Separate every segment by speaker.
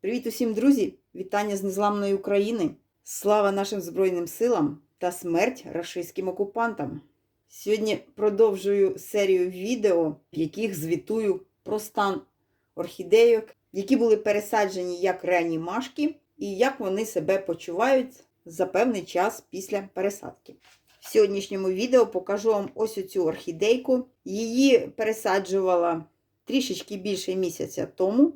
Speaker 1: Привіт усім, друзі! Вітання з незламної України! Слава нашим Збройним силам та смерть рашистським окупантам! Сьогодні продовжую серію відео, в яких звітую про стан орхідейок, які були пересаджені як реанімашки, і як вони себе почувають за певний час після пересадки. В сьогоднішньому відео покажу вам ось цю орхідейку. Її пересаджувала трішечки більше місяця тому.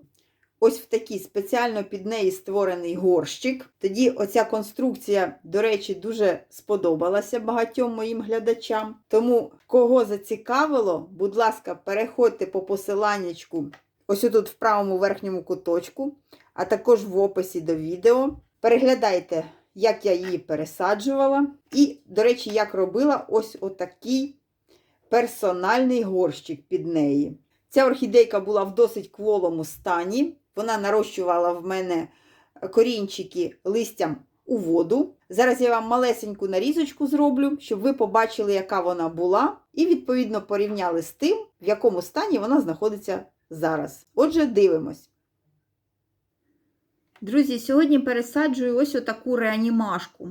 Speaker 1: Ось в такий спеціально під неї створений горщик. Тоді оця конструкція, до речі, дуже сподобалася багатьом моїм глядачам. Тому, кого зацікавило, будь ласка, переходьте по посиланнячку ось тут в правому верхньому куточку, а також в описі до відео. Переглядайте, як я її пересаджувала. І, до речі, як робила ось отакий персональний горщик під неї. Ця орхідейка була в досить кволому стані. Вона нарощувала в мене корінчики листям у воду. Зараз я вам малесеньку нарізочку зроблю, щоб ви побачили, яка вона була, і, відповідно, порівняли з тим, в якому стані вона знаходиться зараз. Отже, дивимось. Друзі, сьогодні пересаджую ось отаку реанімашку.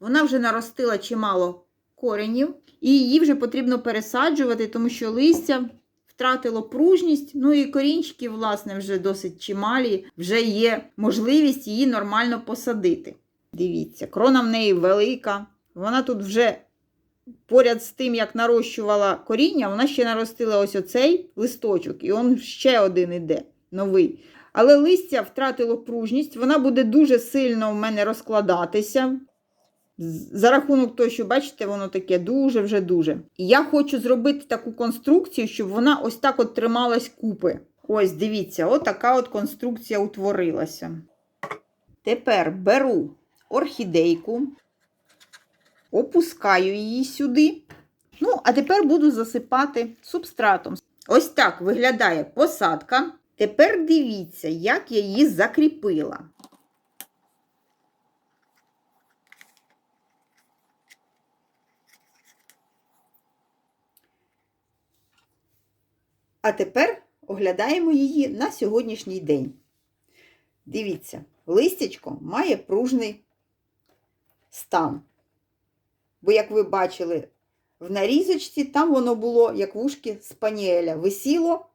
Speaker 1: Вона вже наростила чимало коренів, і її вже потрібно пересаджувати, тому що листя втратило пружність, ну і корінчики, власне, вже досить чималі, вже є можливість її нормально посадити. Дивіться, крона в неї велика. Вона тут вже поряд з тим, як нарощувала коріння, вона ще наростила ось оцей листочок, і он ще один іде, новий. Але листя втратило пружність, вона буде дуже сильно в мене розкладатися. За рахунок того, що, бачите, воно таке дуже вже дуже. Я хочу зробити таку конструкцію, щоб вона ось так от трималась купи. Ось, дивіться, така от конструкція утворилася. Тепер беру орхідейку, опускаю її сюди. Ну, а тепер буду засипати субстратом. Ось так виглядає посадка. Тепер дивіться, як я її закріпила. А тепер оглядаємо її на сьогоднішній день. Дивіться, листячко має пружний стан. Бо, як ви бачили, в нарізочці там воно було, як вушки спаніеля. Висіло,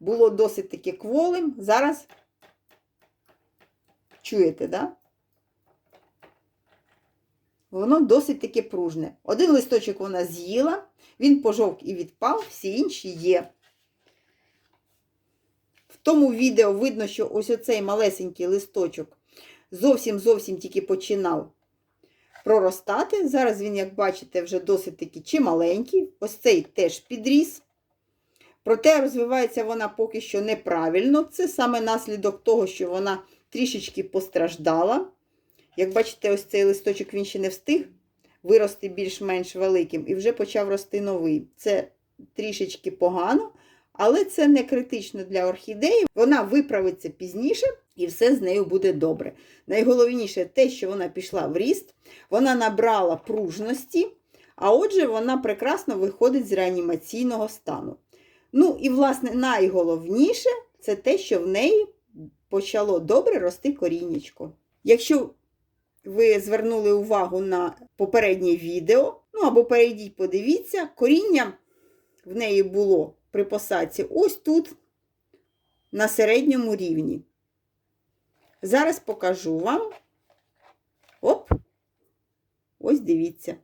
Speaker 1: було досить таки кволим. Зараз чуєте, да? Воно досить таки пружне. Один листочок вона з'їла, він пожовк і відпав, всі інші є. В тому відео видно, що ось оцей малесенький листочок зовсім-зовсім тільки починав проростати. Зараз він, як бачите, вже досить таки чималенький. Ось цей теж підріс. Проте розвивається вона поки що неправильно. Це саме наслідок того, що вона трішечки постраждала. Як бачите, ось цей листочок він ще не встиг вирости більш-менш великим і вже почав рости новий. Це трішечки погано. Але це не критично для орхідеї. Вона виправиться пізніше і все з нею буде добре. Найголовніше те, що вона пішла в ріст, вона набрала пружності, а отже, вона прекрасно виходить з реанімаційного стану. Ну, і, власне, найголовніше це те, що в неї почало добре рости коріннячко. Якщо ви звернули увагу на попереднє відео, ну або перейдіть, подивіться, коріння в неї було при посадці ось тут, на середньому рівні. Зараз покажу вам. Оп! Ось дивіться.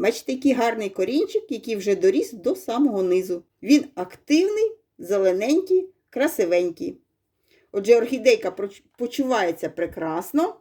Speaker 1: Бачите, який гарний корінчик, який вже доріс до самого низу. Він активний, зелененький, красивенький. Отже, орхідейка почувається прекрасно,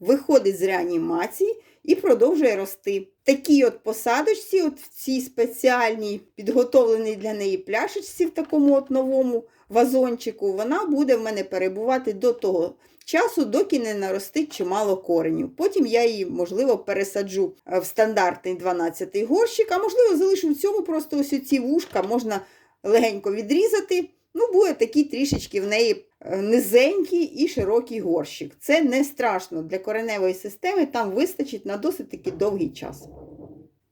Speaker 1: виходить з реанімації і продовжує рости. Такій от посадочці, от в цій спеціальній підготовленій для неї пляшечці, в такому от новому вазончику, вона буде в мене перебувати до того часу, доки не наростить чимало коренів. Потім я її, можливо, пересаджу в стандартний 12-й горщик, а можливо, залишу в цьому просто ось ці вушка можна легенько відрізати. Ну, буде такий трішечки в неї низенький і широкий горщик. Це не страшно для кореневої системи, там вистачить на досить таки довгий час.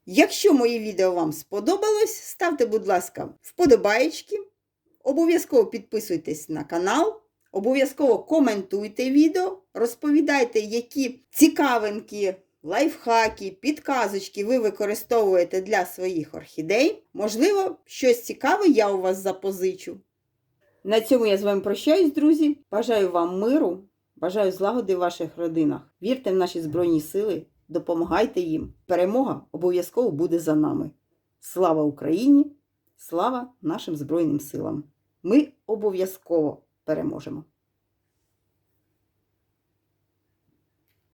Speaker 1: Якщо моє відео вам сподобалось, ставте, будь ласка, вподобаєчки. Обов'язково підписуйтесь на канал, обов'язково коментуйте відео, розповідайте, які цікавинки, лайфхаки, підказочки ви використовуєте для своїх орхідей. Можливо, щось цікаве я у вас запозичу. На цьому я з вами прощаюсь, друзі. Бажаю вам миру, бажаю злагоди в ваших родинах. Вірте в наші Збройні Сили, допомагайте їм. Перемога обов'язково буде за нами. Слава Україні! Слава нашим Збройним силам! Ми обов'язково переможемо!